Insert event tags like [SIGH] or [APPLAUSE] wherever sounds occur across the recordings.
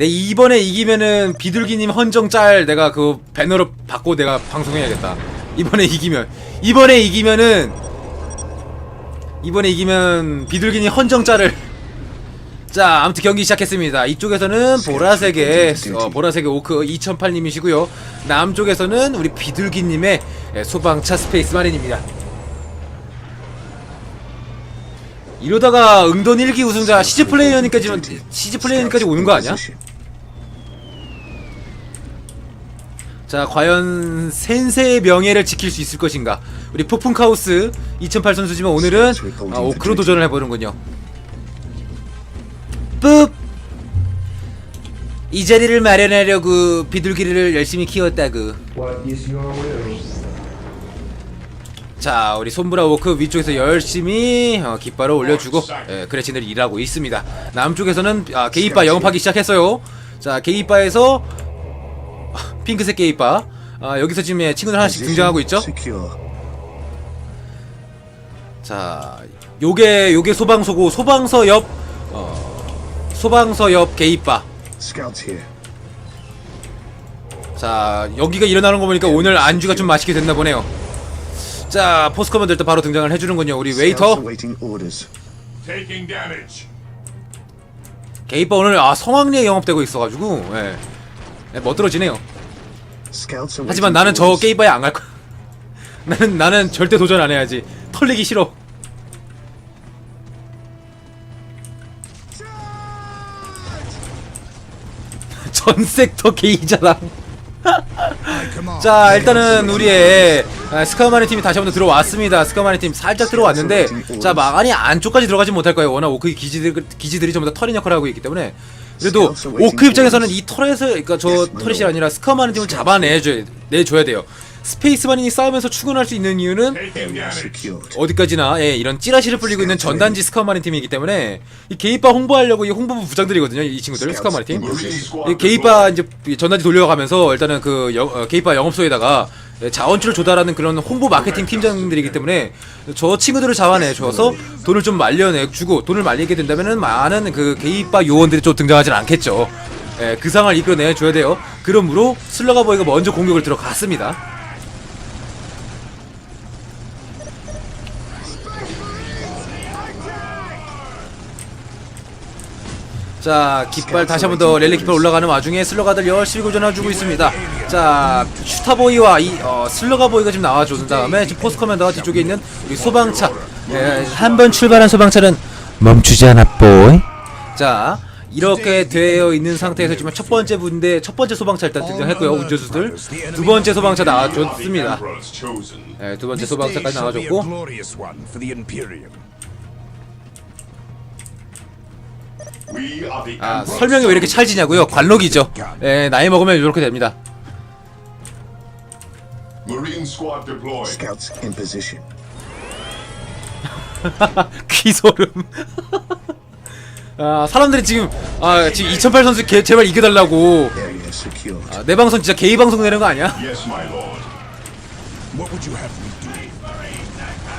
내 이번에 이기면은 비둘기님 헌정 짤 내가 그 배너로 받고 내가 방송해야겠다. 이번에 이기면 이번에 이기면은 이번에 이기면 비둘기님 헌정 짤을 [LAUGHS] 자 아무튼 경기 시작했습니다. 이쪽에서는 보라색의 어, 보라색의 오크 2008님이시고요. 남쪽에서는 우리 비둘기님의 예, 소방차 스페이스 마린입니다. 이러다가 응돈 1기 우승자 시즈 플레이어님까지 시즈 플레이어님까지 오는 거 아니야? 자 과연 센세의 명예를 지킬 수 있을 것인가 우리 폭풍 카오스 2008 선수지만 오늘은 아, 오크로 도전을 해보는군요 뿌! 이 자리를 마련하려고 비둘기를 열심히 키웠다구? 자 우리 손브라 워크 위쪽에서 열심히 어, 깃발을 올려주고 예, 그레친들이 일하고 있습니다 남쪽에서는 아, 게이바 영업하기 시작했어요 자 게이바에서 아, [LAUGHS] 핑크색 게이바 아, 여기서 지금 예, 친구들 하나씩 등장하고 있죠? 자 요게 요게 소방서고 소방서 옆 어, 소방서 옆 here. 자 여기가 일어나는 거 보니까 오늘 안주가 좀 맛있게 됐나 보네요. 자 포스 커먼들 또 바로 등장을 해주는군요. 우리 웨이터. 게이바 오늘 아 성황리에 영업되고 있어가지고 예. 예, 멋들어지네요. 하지만 나는 저. 게이바에 안 갈 거야. [LAUGHS] 나는 나는 절대 도전 안 해야지. 털리기 싫어. 전 섹터 게이자랑 자 일단은 우리의 아, 스카마리 팀이 다시 한번 들어왔습니다. 스카마리 팀 살짝 들어왔는데 자 마간이 안쪽까지 들어가지 못할 거예요. 워낙 오크 기지들, 기지들이 전부 다 털인 역할을 하고 있기 때문에 그래도 오크 입장에서는 이 털에서 그러니까 저 털이 아니라 스카마리 팀을 잡아내줘야 내줘야 돼요 스페이스만이 싸우면서 출근할 수 있는 이유는. 어디까지나 예, 이런 찌라시를 뿌리고 있는 전단지 스카마리 팀이기 때문에 이 게이바 홍보하려고 이 홍보부 부장들이거든요 이 친구들 스카마리 팀이 게이바 이제 전단지 돌려가면서 일단은 그 여, 어, 게이바 영업소에다가 예, 자원줄을 조달하는 그런 홍보 마케팅 팀장들이기 때문에 저 친구들을 잡아내 줘서 돈을 좀 말려내 주고 돈을 말리게 된다면은 많은 그 게이바 요원들이 좀 등장하진 않겠죠. 예, 그 상황을 이끌어내 줘야 돼요. 그러므로 슬러가 보이가 먼저 공격을 들어갔습니다. 자 깃발 다시 한 번 더 랠리 깃발 올라가는 와중에 슬러가들 열심히 고전해주고 있습니다. 자 슈타보이와 이 어, 슬러가보이가 지금 나와준 다음에 지금 포스커맨더가 뒤쪽에 있는 우리 소방차. 예, 한번 출발한 소방차는 멈추지 않아 보이. 자 이렇게 되어 있는 상태에서 지금 첫 번째 분대 첫 번째 소방차 일단 등장했고요 운전수들. 두 번째 소방차 나와줬습니다. 예, 두 번째 소방차까지 나와줬고 아 Emperor's 설명이 왜 이렇게 찰지냐고요 관록이죠 예, 나이 먹으면 이렇게 됩니다. [LAUGHS] 귀소름. [LAUGHS] 아 사람들이 지금 아 지금 2008 선수 개, 제발 이겨달라고. 아, 내 방송 진짜 게이 방송 내는 거 아니야?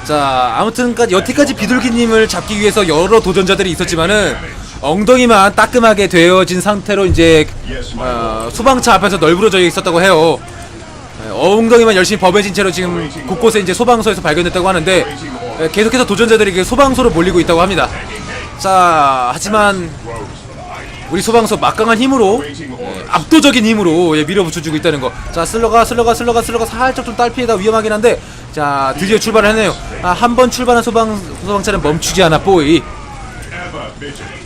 자 아무튼까지 여태까지 비둘기님을 잡기 위해서 여러 도전자들이 있었지만은 엉덩이만 따끔하게 되어진 상태로 이제 어. 소방차 앞에서 널브러져 있었다고 해요. 예, 엉덩이만 열심히 법해진 채로 지금 곳곳에 이제 소방서에서 발견됐다고 하는데 예, 계속해서 도전자들이 그 소방서로 몰리고 있다고 합니다. 자 하지만 우리 소방서 막강한 힘으로 orders. 압도적인 힘으로 예, 밀어붙여주고 있다는 거. 자, 슬러가, 슬러가, 슬러가, 슬러가 살짝 좀 딸피해다 위험하긴 한데, 자, 드디어 출발을 하네요. 아, 한 번 출발한 소방, 소방차는 멈추지 않아, 보이. Ever vigilant.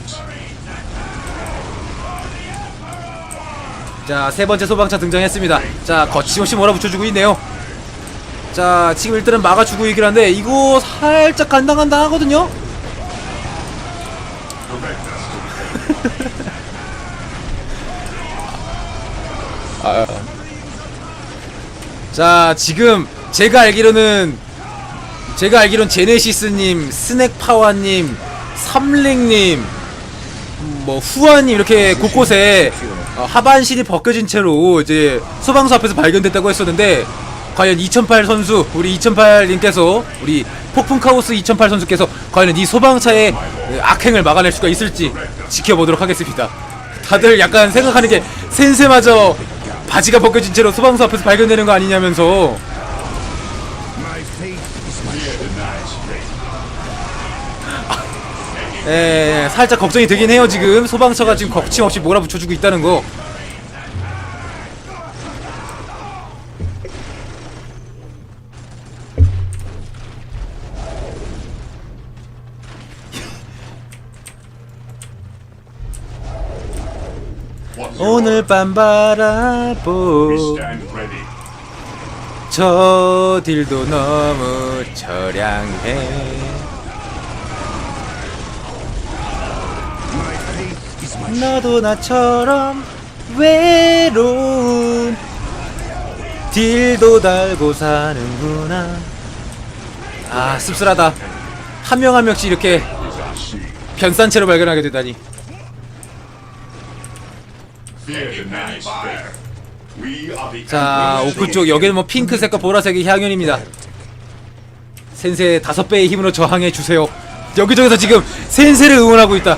자, 세 번째 소방차 등장했습니다. 자, 거침없이 몰아붙여주고 있네요. 자, 지금 일단은 막아주고 있긴 한데, 이거 살짝 간당간당 하거든요? [LAUGHS] 자, 지금 제가 알기로는 제가 알기로는 제네시스님, 스낵파와님, 삼링님, 뭐 후아님 이렇게 곳곳에 어, 하반신이 벗겨진 채로 이제 소방서 앞에서 발견됐다고 했었는데 과연 2008 선수 우리 2008 님께서 우리 폭풍 카오스 2008 선수께서 과연 이 소방차의 그 악행을 막아낼 수가 있을지 지켜보도록 하겠습니다. 다들 약간 생각하는 게 센세마저 바지가 벗겨진 채로 소방서 앞에서 발견되는 거 아니냐면서 예, 살짝 걱정이 되긴 해요 지금. 소방차가 지금 거침없이 몰아붙여주고 있다는 거. 오늘 밤 바라보. 저 딜도 너무 처량해 너도 나처럼 외로운 딜도 달고 사는구나. 아 씁쓸하다. 한 명 한 명씩 이렇게. 변산체로 발견하게 되다니. 자 오크 쪽 여기는 뭐 핑크색과 보라색의 향연입니다. 센세 다섯 배의 힘으로 저항해 주세요. 여기저기서 지금 센세를 응원하고 있다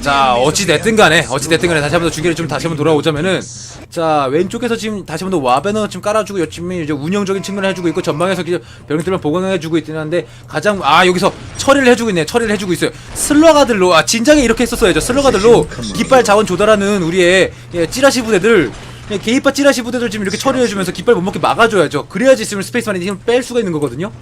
자 어찌 됐든 간에 어찌 됐든 간에 다시 한번 더 중계를 좀 다시 한번 돌아오자면은 자 왼쪽에서 지금 다시 한번 더 와베너 좀 깔아주고 요즘에 이제 운영적인 측면을 해주고 있고 전방에서 병력들만 보강해주고 있긴 한데 가장 아 여기서 처리를 해주고 있네 처리를 해주고 있어요. 슬러가들로 아 진작에 이렇게 했었어야죠. 슬러가들로 깃발 자원 조달하는 우리의 예, 찌라시 부대들 예, 개입파 찌라시 부대들 지금 이렇게 처리해주면서 깃발 못 먹게 막아줘야죠. 그래야지 있으면 스페이스만이 힘을 뺄 수가 있는 거거든요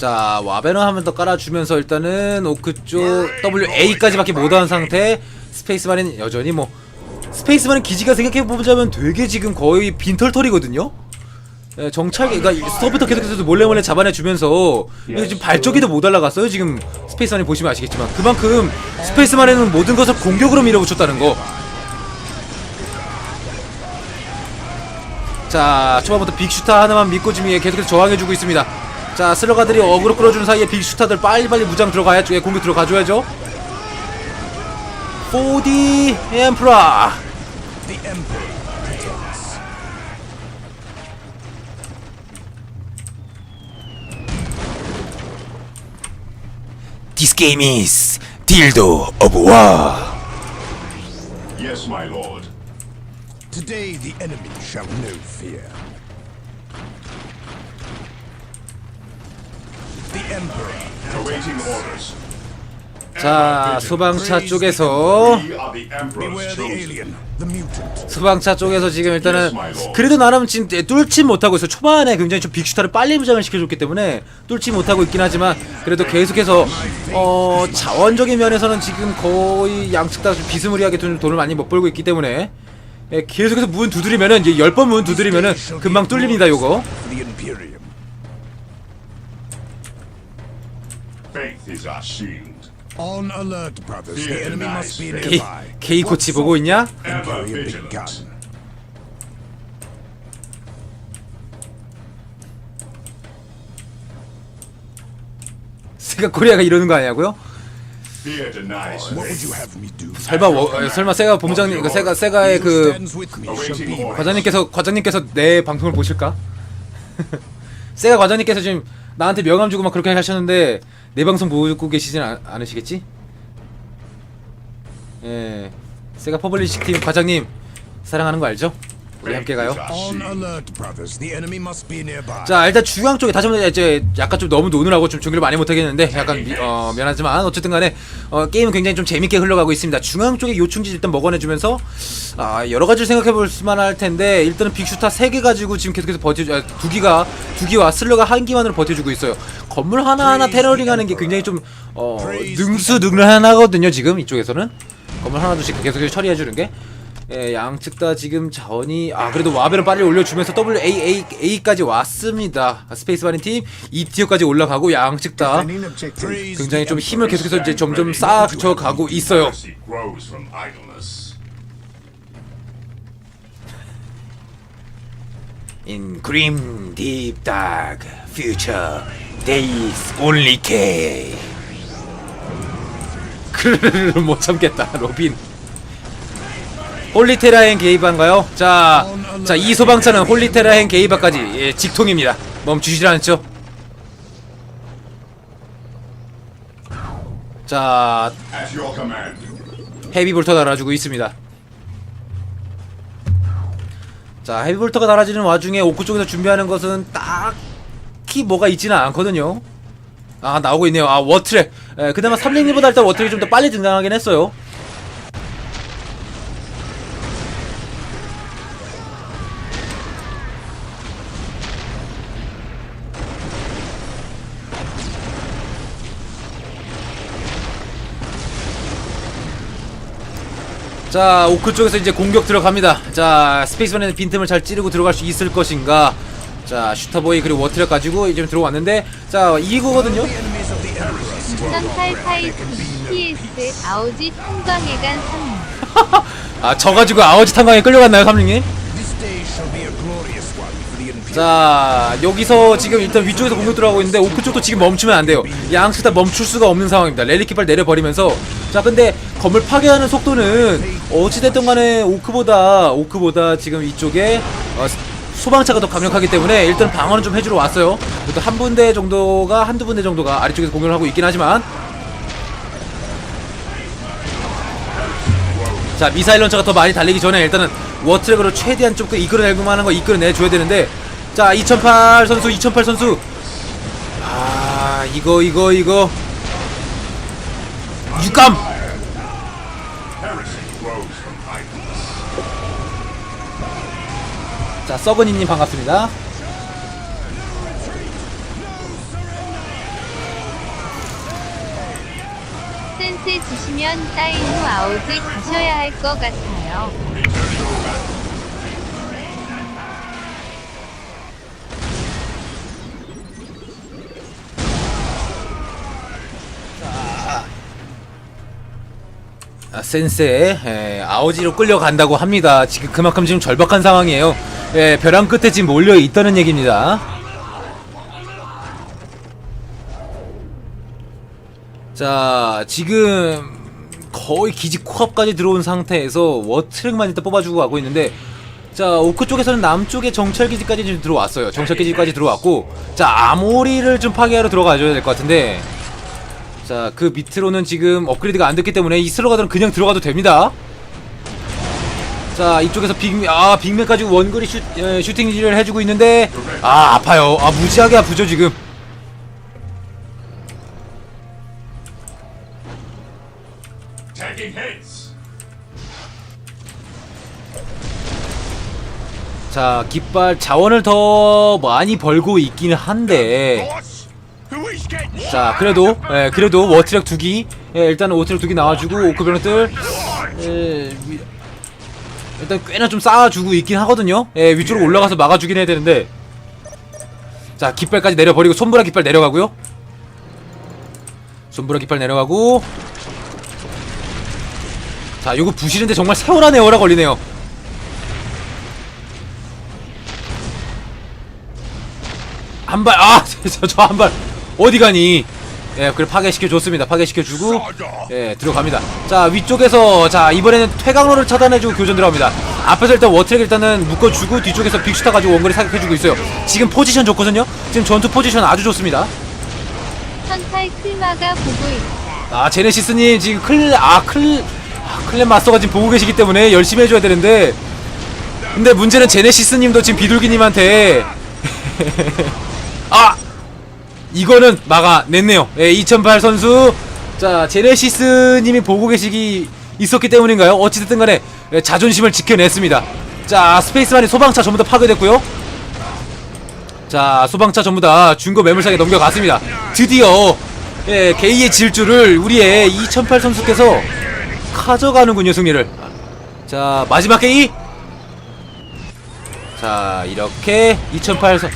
자 와베너 한 번 더 깔아주면서 일단은 오크 쪽 WA까지밖에 못한 상태. 스페이스만은 여전히 뭐 스페이스만은 기지가 생각해보자면 되게 지금 거의 빈털털이거든요? 예, 정찰 그러니까 스톱부터 계속해서 몰래 몰래 잡아내주면서 이거 지금 발전기도 못 올라갔어요 지금. 스페이스만이 보시면 아시겠지만. 그만큼 스페이스만에는 모든 것을 공격으로 밀어붙였다는 거. 자 초반부터 빅슈터 하나만 믿고 지금 예, 계속해서 저항해주고 있습니다 자 슬러가들이 어그로 끌어주는 사이에 빅슈터들 빨리빨리 무장 들어가야죠 예, 공격 들어가줘야죠 4D 엠프라. This game is Dildo of War Yes, my lord. Today the enemy shall know fear. The emperor Awaiting orders. 자 소방차 쪽에서. 소방차 쪽에서 지금 일단은 그래도 나름 지금 뚫지 못하고 있어 초반에 굉장히 좀 빅슈타를 빨리 무장을 시켜줬기 때문에 뚫지 못하고 있긴 하지만 그래도 계속해서 어 자원적인 면에서는 지금 거의 양측 다 비스무리하게 돈, 돈을 많이 못 벌고 있기 때문에 예, 계속해서 문 두드리면은 이제 열번문 두드리면은 금방 뚫립니다 요거 is our shield. On alert, brothers. The enemy must be nearby. 게이 코치 보고 있냐? Ever vigilant. 세가 코리아가 이러는 거 아니냐고요? Fear denies What would faith. you have me do? 설마 워, 어, 설마 세가 본부장님 그 세가 세가의 그 stands with me shall Awaiting be orders. 과장님께서 과장님께서 내 방송을 보실까? 세가 과장님께서 지금 나한테 명함 주고 막 그렇게 하셨는데 내 방송 보고 계시진 않, 않으시겠지? 예, 세가 퍼블리시 팀 과장님 사랑하는 거 알죠? 우리 함께 가요. On alert, brothers. The enemy must be nearby. 자 일단 중앙 쪽에 다시 한번 이제 약간 좀 너무 노느라고 좀 중계를 많이 못하겠는데 약간 미, 어, 미안하지만 어쨌든 간에 어, 게임은 굉장히 좀 재밌게 흘러가고 있습니다 중앙 쪽에 요충지 일단 먹어내주면서 아 여러 가지를 생각해 볼 수만 할 텐데 일단은 빅슈타 3개 가지고 지금 계속해서 버텨 아, 두 기가 두 기와 슬러가 한 기만으로 버텨주고 있어요 건물 하나 하나 테러링하는 게 굉장히 좀 어, 능수능란하거든요 지금 이쪽에서는 건물 하나 둘씩 계속해서 처리해주는 게 예, 양측 다 지금 자원이 아 그래도 와베는 빨리 올려주면서 WAAA까지 왔습니다. 아, 스페이스 바린 팀 2티어까지 올라가고 양측 다 굉장히 좀 힘을. 계속해서 이제 점점 쌓아쳐 가고 있어요. In grim deep dark. 그르르르 못 참겠다 로빈 홀리테라행 게이바인가요? 자, 자, 이 소방차는 홀리테라행 게이바까지 예, 직통입니다. 멈추질 않죠? 자. 헤비볼터 달아주고 있습니다. 자, 헤비볼터가 달아지는 와중에 오크 쪽에서 준비하는 것은 딱히 뭐가 있지는 않거든요. 아, 나오고 있네요. 아, 워트랙. 예, 그나마 3링리보다 일단 워트랙이 좀 더 빨리 등장하긴 했어요. 자 오크 쪽에서 이제 공격 들어갑니다. 자 스페이스만에는 빈틈을 잘 찌르고 들어갈 수 있을 것인가? 자 슈터보이 그리고 워트력 가지고 이제 들어왔는데 자 이거거든요? 3882 PS 아우지 탄광해간 3 [LAUGHS] 아 져가지고 아워지 탄광에 끌려갔나요 삼링님? 자 여기서 지금 일단 위쪽에서 공격 들어가고 있는데 오크 쪽도 지금 멈추면 안 돼요. 양측 다 멈출 수가 없는 상황입니다. 랠리키발 내려버리면서. 자 근데 건물 파괴하는 속도는 어찌됐든 간에 오크보다 오크보다 지금 이쪽에 어, 소방차가 더 강력하기 때문에 일단 방어는 좀 해주러 왔어요. 그래도 한 분대 정도가 한두 분대 정도가 아래쪽에서 공격을 하고 있긴 하지만. 자 미사일 런처가 더 많이 달리기 전에 일단은 워트랙으로 최대한 좀 이끌어내고 만한 거 이끌어내줘야 되는데 자 2008 선수 2008 선수 아 이거 이거 이거 idleness. 자 썩은이님 반갑습니다 센스 주시면 따인 후 아우지 가셔야 할 것 같아요. 센세 예, 아오지로 끌려간다고 합니다. 지금 그만큼 지금 절박한 상황이에요. 예, 벼랑 끝에 지금 몰려 있다는 얘기입니다. 자 지금 거의 기지 코앞까지 들어온 상태에서 워트랙만 일단 뽑아주고 가고 있는데 자 오크 쪽에서는 남쪽의 정찰 기지까지 지금 들어왔어요. 정찰 기지까지 들어왔고 자 아모리를 좀 파괴하러 들어가줘야 될 것 같은데 자, 그 밑으로는 지금 업그레이드가 안 됐기 때문에 이 슬러가들은 그냥 들어가도 됩니다. 자, 이쪽에서 빅, 아, 빅맨까지 원거리 슈, 에, 슈팅질을 해주고 있는데, 아, 아파요. 아, 무지하게 아프죠, 지금. 자, 깃발 자원을 더 많이 벌고 있기는 한데, 자, 그래도, 예, 그래도 워트랙 두 기, 예, 일단은 워트랙 두기 나와주고, 오크병들, 예, 위- 일단 꽤나 좀 쌓아주고 있긴 하거든요. 예, 위쪽으로 올라가서 막아주긴 해야 되는데, 자, 깃발까지 내려버리고, 손브라 깃발 내려가고요. 손브라 깃발 내려가고, 자, 요거 부시는데 정말 세월한 에어라 걸리네요. 한 발, 아, [LAUGHS] 저 한 발, 어디 가니? 예, 그래 파괴시켜 줬습니다. 파괴시켜 주고, 예, 들어갑니다. 자, 위쪽에서, 자, 이번에는 퇴강로를 차단해주고 교전 들어갑니다. 앞에서 일단 워트랙 일단은 묶어주고, 뒤쪽에서 빅슈타 가지고 원거리 사격해주고 있어요. 지금 포지션 좋거든요? 지금 전투 포지션 아주 좋습니다. 선탈 클마가 보고 있다. 아, 제네시스님, 지금 클, 아, 클, 아, 클랜 마스터가 지금 보고 계시기 때문에 열심히 해줘야 되는데, 근데 문제는 제네시스님도 지금 비둘기님한테, [LAUGHS] 아! 이거는 막아냈네요. 예, 2008 선수. 자, 제네시스님이 보고 계시기 있었기 때문인가요? 어찌됐든 간에 예, 자존심을 지켜냈습니다. 자, 스페이스만이 소방차 전부 다 파괴됐고요. 자, 소방차 전부 다 중고 매물상에 넘겨갔습니다. 드디어 예, 게이의 질주를 우리의 2008 선수께서 가져가는군요, 승리를. 자, 마지막 게이. 자, 이렇게 2008 선,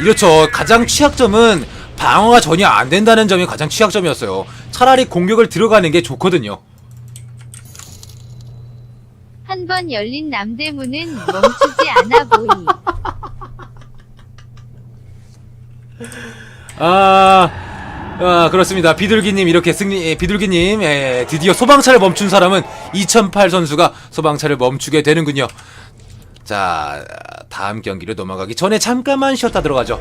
이렇죠. 가장 취약점은 방어가 전혀 안 된다는 점이 가장 취약점이었어요. 차라리 공격을 들어가는 게 좋거든요. 한 번 열린 남대문은 멈추지 않아 보이. 아, 아 그렇습니다. 비둘기님 이렇게 승리 예, 비둘기님 예, 드디어 소방차를 멈춘 사람은 2008 선수가 소방차를 멈추게 되는군요. 자 다음 경기로 넘어가기 전에 잠깐만 쉬었다 들어가죠.